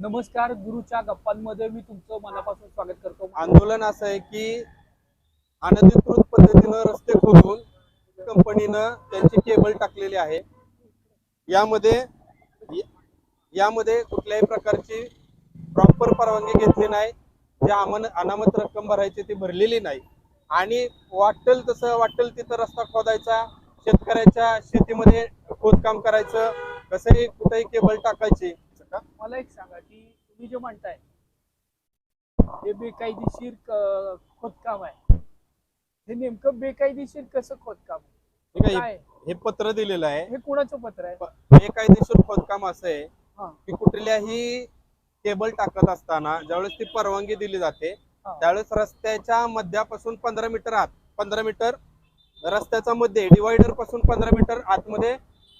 नमस्कार गुरुच्या गप्पांमध्ये मी तुमचं मनापासून स्वागत करतो. आंदोलन असं आहे की अनधिकृत पद्धतीनं रस्ते खोदून कंपनीनं त्यांची केबल टाकलेली आहे. यामध्ये या- यामध्ये कुठल्याही प्रकारची प्रॉपर परवानगी घेतली नाही. जे अमन अनामत रक्कम भरायची ती भरलेली नाही. आणि वाटेल तसं वाटेल तिथं रस्ता खोदायचा शेतकऱ्याच्या शेतीमध्ये खोदकाम करायचं कसंही कुठेही केबल टाकायची मला एक सांगा की तुम्ही जे म्हणताय हे बेकायदेशीर क- खोदकाम आहे. हे नेमकं बेकायदेशीर कसं खोदकाम ठीक आहे काय हे पत्र दिलेलं आहे. हे कुणाचं पत्र आहे? बेकायदेशीर खोदकाम असं आहे हा. की कुठल्याही केबल टाकत असताना ज्यावेळेस ती परवानगी दिली जाते हा. त्यावेळेस रस्त्याच्या मध्यापासून पंधरा मीटर आत पंधरा मीटर रस्त्याचा मध्ये डिवायडरपासून पंधरा मीटर आतमध्ये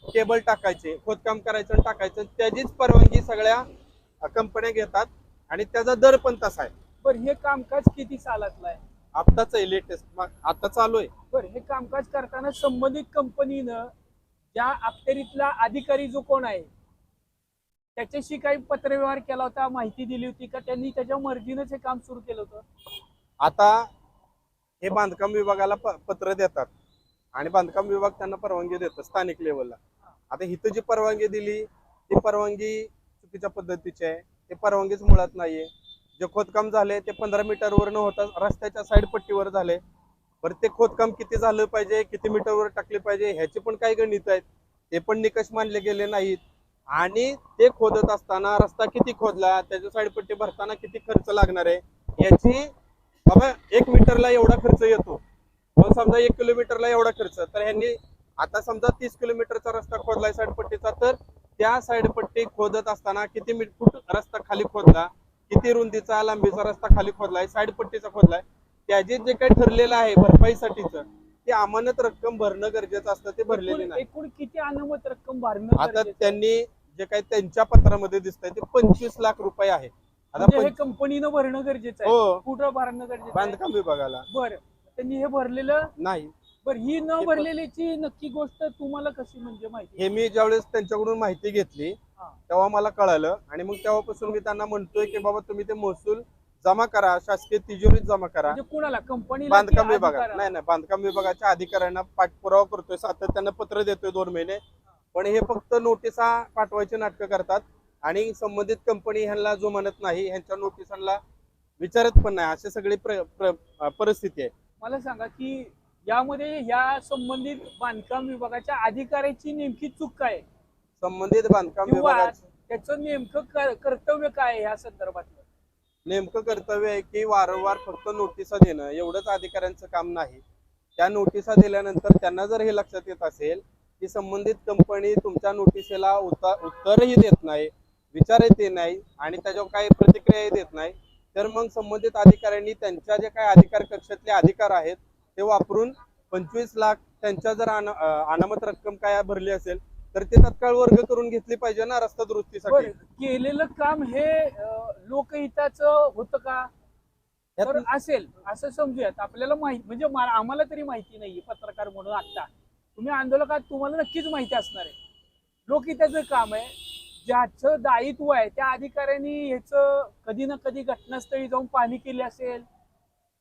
केबल टाकायचे खोदकाम करायचं आणि टाकायचं. त्याचीच परवानगी सगळ्या कंपन्या घेतात आणि त्याचा दर पण तसा आहे. बरं हे कामकाज किती सालातलं आहे? आत्ताच आहे लेटेस्ट. आता चालू आहे. बरं हे कामकाज करताना संबंधित कंपनीनं ज्या अखत्यारीतला अधिकारी जो कोण आहे त्याच्याशी काही पत्रव्यवहार केला होता माहिती दिली होती का? त्यांनी त्याच्या मर्जीनंच हे काम सुरू केलं होतं? आता हे बांधकाम विभागाला प- पत्र देतात. आणि बांधकाम विभाग त्यांना परवानगी देतो स्थानिक लेवलला आता इथं जी परवानगी दिली ती परवानगी चुकीच्या पद्धतीची आहे. ते परवानगीच मुळात नाहीये. जे खोदकाम झाले ते पंधरा मीटरवर न होता रस्त्याच्या साईड पट्टीवर झाले. बरं ते खोदकाम किती झालं पाहिजे किती मीटरवर टाकले पाहिजे ह्याचे पण काही गणित आहेत? ते पण निकष मानले गेले नाहीत. आणि ते खोदत असताना रस्ता किती खोदला त्याच्या साईड पट्टी भरताना किती खर्च लागणार आहे याची बाबा एक मीटरला एवढा खर्च येतो. समजा एक किलोमीटरला एवढा खर्च तर ह्यांनी आता समजा तीस किलोमीटरचा रस्ता खोदलाय साईड पट्टीचा तर त्या साईड पट्टी खोदत असताना किती फूट रस्ता खाली खोदला किती रुंदीचा लांबीचा रस्ता खाली खोदलाय साईड पट्टीचा खोदलाय त्याचे जे काही ठरलेलं आहे भरपाईसाठीच ते अमानत रक्कम भरणं गरजेचं असतं ते भरलेले नाही. एकूण किती अनामत रक्कम भरणं आता? त्यांनी जे काही त्यांच्या पत्रामध्ये दिसतंय ते पंचवीस लाख रुपये आहे. आता म्हणजे हे कंपनीनं भरणं गरजेचं आहे. हो. कुठं भरणं गरजेचं बांधकाम विभागाला. बरं. त्यांनी हे भरलेलं नाही. बरं ही न पण- भरलेलीची नक्की गोष्ट तुम्हाला कशी म्हणजे माहिती हे मी ज्यावेळेस त्यांच्याकडून माहिती घेतली हा. तेव्हा मला कळालं आणि मग तेव्हापासून मी त्यांना म्हणतोय की बाबा तुम्ही ते महसूल जमा करा शासकीय तिजोरीत जमा करा. म्हणजे कुणाला? कंपनीला बांधकाम विभागात? नाही नाही बांधकाम विभागाच्या अधिकाऱ्यांना पाठपुरावा करतोय सातत्यानं पत्र देतोय दोन महिने. पण हे फक्त नोटिसा पाठवायचे नाटकं करतात आणि संबंधित कंपनी ह्यांना जो म्हणत नाही ह्यांच्या नोटिसांना विचारत पण नाही. अशी सगळी प्र- प्र- परिस्थिती आहे. मला सांगा की यामध्ये या संबंधित बांधकाम विभागाच्या अधिकाऱ्याची नेमकी चूक काय? संबंधित बांधकाम किंवा त्याचं नेमकं कर- कर्तव्य काय आहे या संदर्भातलं? नेमकं कर्तव्य आहे की वारंवार फक्त नोटिसा देणं एवढंच अधिकाऱ्यांचं काम नाही. त्या नोटिसा दिल्यानंतर त्यांना जर हे लक्षात येत असेल की संबंधित कंपनी तुमच्या नोटिसेला उत्तर उत्तरही देत नाही विचारही देत नाही आणि त्याच्यावर काही प्रतिक्रियाही देत नाही तर मग संबंधित अधिकाऱ्यांनी त्यांच्या जे काही अधिकार कक्षातले अधिकार आहेत ते वापरून पंचवीस लाख त्यांच्या जर अनामत रक्कम काय भरली असेल तर ते तत्काळ वर्ग करून घेतली पाहिजे ना रस्ता दुरुस्तीसाठी. केलेलं काम हे लोकहिताचं होतं का? तर असेल असं समजूयात. आपल्याला माहिती म्हणजे आम्हाला तरी माहिती नाहीये पत्रकार म्हणून आता तुम्ही आंदोलकात तुम्हाला नक्कीच माहिती असणार आहे. लोकहिताचं काम आहे. ज्याचं दायित्व आहे त्या अधिकाऱ्यांनी ह्याचं कधी ना कधी घटनास्थळी जाऊन पाहणी केली असेल?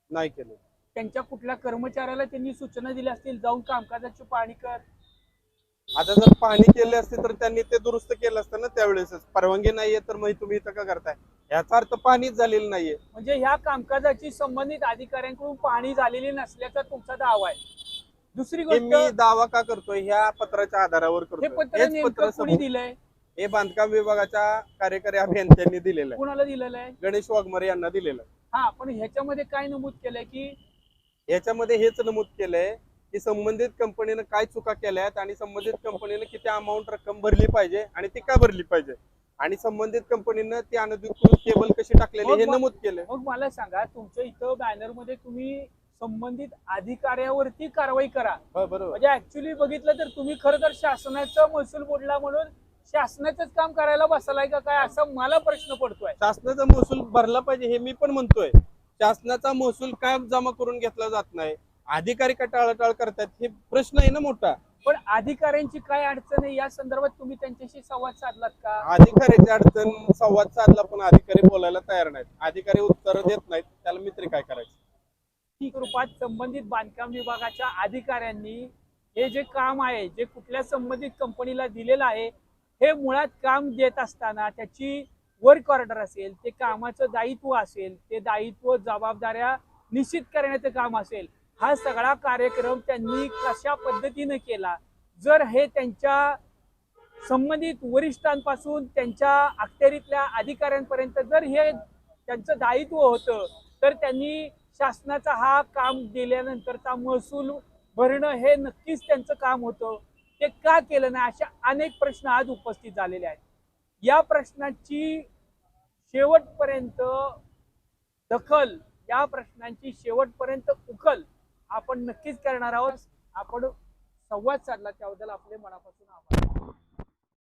नाही केलं त्यांच्या कुठल्या कर्मचाऱ्याला त्यांनी सूचना दिल्या असतील जाऊन कामकाजाची पाहणी कर. आता जर पाहणी केली असती तर त्यांनी ते दुरुस्त केलं असतं ना त्यावेळेसच परवानगी नाहीये तर मग तुम्ही इथं का करताय? याचा अर्थ पाणीच झालेलं नाहीये. म्हणजे ह्या कामकाजाची संबंधित अधिकाऱ्यांकडून पाहणी झालेली नसल्याचा तुमचा दावा आहे. दुसरी हे गोष्ट मी दावा का करतोय? ह्या पत्राच्या आधारावर हे करतोय पत्र हेच नेमकं पत्र कोणी समोर- दिलंय? हे बांधकाम विभागाच्या कार्यकारी अभियंत्यांनी दिलेलं आहे. कुणाला दिलेलं आहे? गणेश वाघमारे यांना दिलेलं आहे. हा पण ह्याच्यामध्ये काय नमूद केलंय की याच्यामध्ये हेच नमूद केलंय की संबंधित कंपनीनं काय चुका केल्या आहेत आणि संबंधित कंपनीनं किती अमाऊंट रक्कम भरली पाहिजे आणि ती का भरली पाहिजे? आणि संबंधित कंपनीनं ती अनधिकृत केबल कशी टाकलेली हे नमूद केलंय. मग मला सांगा तुमच्या इथं बॅनरमध्ये तुम्ही संबंधित अधिकाऱ्यावरती कारवाई करा. हो, बरोबर. म्हणजे ऍक्च्युली बघितलं तर तुम्ही खरं तर शासनाचं महसूल बोर्डला म्हणून शासनाचंच काम करायला बसलाय का काय? असा मला प्रश्न पडतोय. शासनाचा महसूल भरला पाहिजे हे मी पण म्हणतोय. शासनाचा महसूल काय जमा करून घेतला जात नाही. अधिकारी का टाळाटाळ करतात हे प्रश्न आहे ना मोठा. पण अधिकाऱ्यांची काय अडचण आहे? या संदर्भात तुम्ही त्यांच्याशी संवाद साधलात का? अधिकाऱ्याची अडचण संवाद साधला पण अधिकारी बोलायला तयार नाहीत. अधिकारी उत्तर देत नाहीत त्याला मित्र काय करायचं? रूपात संबंधित बांधकाम विभागाच्या अधिकाऱ्यांनी हे जे काम आहे जे कुठल्या संबंधित कंपनीला दिलेलं आहे हे मुळात काम देत असताना त्याची वर्क ऑर्डर असेल ते कामाचं दायित्व असेल ते दायित्व जबाबदाऱ्या निश्चित करण्याचं काम असेल हा सगळा कार्यक्रम त्यांनी कशा पद्धतीनं केला? जर हे त्यांच्या संबंधित वरिष्ठांपासून त्यांच्या अखत्यारीतल्या अधिकाऱ्यांपर्यंत जर हे त्यांचं दायित्व होतं तर त्यांनी शासनाचा हा काम दिल्यानंतरचा महसूल भरणं हे नक्कीच त्यांचं काम होतं. ते का केलं नाही? अशा अनेक प्रश्न आज उपस्थित झालेले आहेत. या प्रश्नाची शेवटपर्यंत दखल या प्रश्नांची शेवटपर्यंत उकल आपण नक्कीच करणार आहोत. आपण संवाद साधला त्याबद्दल आपले मनापासून आभार.